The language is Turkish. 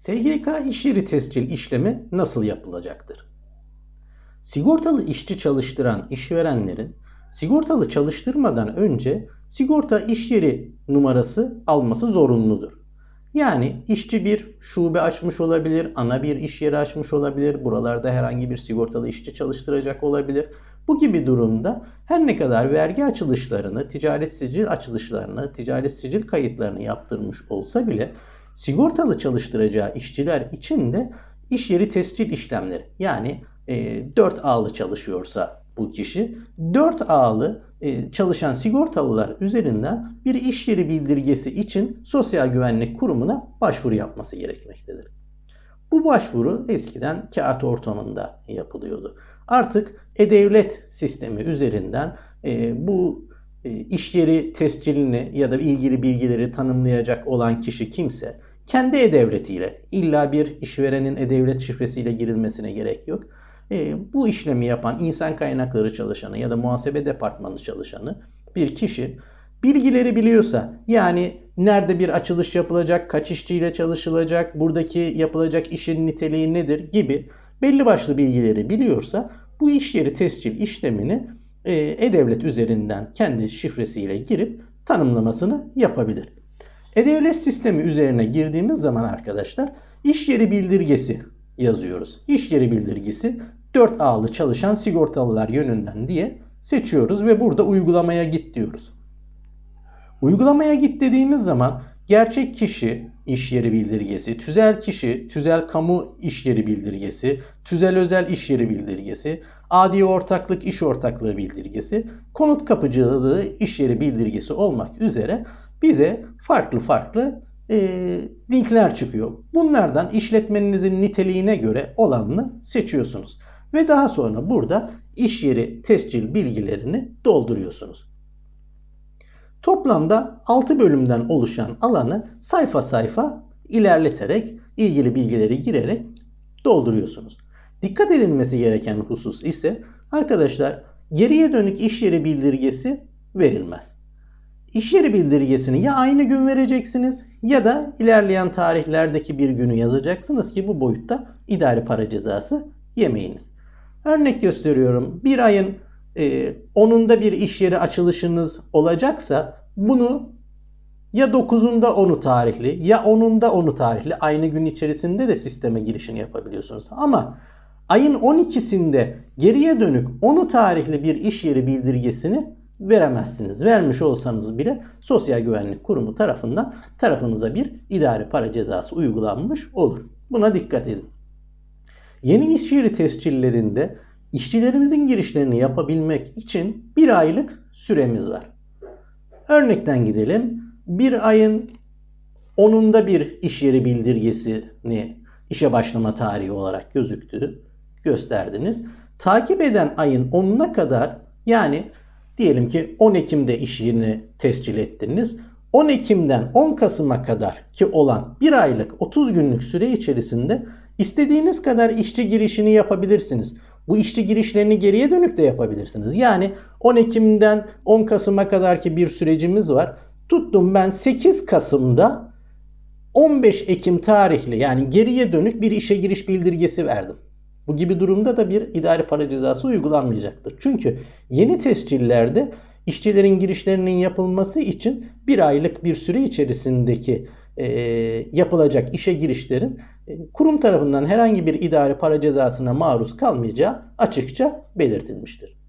SGK iş yeri tescil işlemi nasıl yapılacaktır? Sigortalı işçi çalıştıran işverenlerin sigortalı çalıştırmadan önce sigorta iş yeri numarası alması zorunludur. Yani işçi bir şube açmış olabilir, ana bir iş yeri açmış olabilir, buralarda herhangi bir sigortalı işçi çalıştıracak olabilir. Bu gibi durumda her ne kadar vergi açılışlarını, ticaret sicil açılışlarını, ticaret sicil kayıtlarını yaptırmış olsa bile sigortalı çalıştıracağı işçiler için de iş yeri tescil işlemleri yani e, 4 ağlı çalışıyorsa bu kişi 4 ağlı e, çalışan sigortalılar üzerinden bir iş yeri bildirgesi için Sosyal Güvenlik Kurumu'na başvuru yapması gerekmektedir. Bu başvuru eskiden kağıt ortamında yapılıyordu. Artık e-devlet sistemi üzerinden e, bu iş yeri tescilini ya da ilgili bilgileri tanımlayacak olan kişi kimse kendi e-devletiyle illa bir işverenin e-devlet şifresiyle girilmesine gerek yok. E, bu işlemi yapan insan kaynakları çalışanı ya da muhasebe departmanı çalışanı bir kişi bilgileri biliyorsa yani nerede bir açılış yapılacak, kaç işçiyle çalışılacak, buradaki yapılacak işin niteliği nedir gibi belli başlı bilgileri biliyorsa bu iş yeri tescil işlemini e, e-devlet üzerinden kendi şifresiyle girip tanımlamasını yapabilir. E-Devlet sistemi üzerine girdiğimiz zaman arkadaşlar iş yeri bildirgesi yazıyoruz. İş yeri bildirgesi 4 ağlı çalışan sigortalılar yönünden diye seçiyoruz ve burada uygulamaya git diyoruz. Uygulamaya git dediğimiz zaman gerçek kişi iş yeri bildirgesi, tüzel kişi, tüzel kamu iş yeri bildirgesi, tüzel özel iş yeri bildirgesi, adi ortaklık iş ortaklığı bildirgesi, konut kapıcılığı iş yeri bildirgesi olmak üzere bize farklı farklı e, linkler çıkıyor. Bunlardan işletmenizin niteliğine göre olanını seçiyorsunuz. Ve daha sonra burada iş yeri tescil bilgilerini dolduruyorsunuz. Toplamda 6 bölümden oluşan alanı sayfa sayfa ilerleterek ilgili bilgileri girerek dolduruyorsunuz. Dikkat edilmesi gereken husus ise arkadaşlar geriye dönük iş yeri bildirgesi verilmez. İş yeri bildirgesini ya aynı gün vereceksiniz ya da ilerleyen tarihlerdeki bir günü yazacaksınız ki bu boyutta idari para cezası yemeyiniz. Örnek gösteriyorum. Bir ayın e, 10'unda bir iş yeri açılışınız olacaksa bunu ya 9'unda 10'u tarihli ya 10'unda 10'u tarihli aynı gün içerisinde de sisteme girişini yapabiliyorsunuz. Ama ayın 12'sinde geriye dönük 10'u tarihli bir iş yeri bildirgesini veremezsiniz. Vermiş olsanız bile Sosyal Güvenlik Kurumu tarafından tarafınıza bir idari para cezası uygulanmış olur. Buna dikkat edin. Yeni iş yeri tescillerinde işçilerimizin girişlerini yapabilmek için bir aylık süremiz var. Örnekten gidelim. Bir ayın 10'unda bir iş yeri bildirgesini işe başlama tarihi olarak gözüktü, gösterdiniz. Takip eden ayın 10'una kadar yani diyelim ki 10 Ekim'de iş yerini tescil ettiniz. 10 Ekim'den 10 Kasım'a kadar ki olan bir aylık 30 günlük süre içerisinde istediğiniz kadar işçi girişini yapabilirsiniz. Bu işçi girişlerini geriye dönük de yapabilirsiniz. Yani 10 Ekim'den 10 Kasım'a kadar ki bir sürecimiz var. Tuttum ben 8 Kasım'da 15 Ekim tarihli yani geriye dönük bir işe giriş bildirgesi verdim. Bu gibi durumda da bir idari para cezası uygulanmayacaktır. Çünkü yeni tescillerde işçilerin girişlerinin yapılması için bir aylık bir süre içerisindeki yapılacak işe girişlerin e, kurum tarafından herhangi bir idari para cezasına maruz kalmayacağı açıkça belirtilmiştir.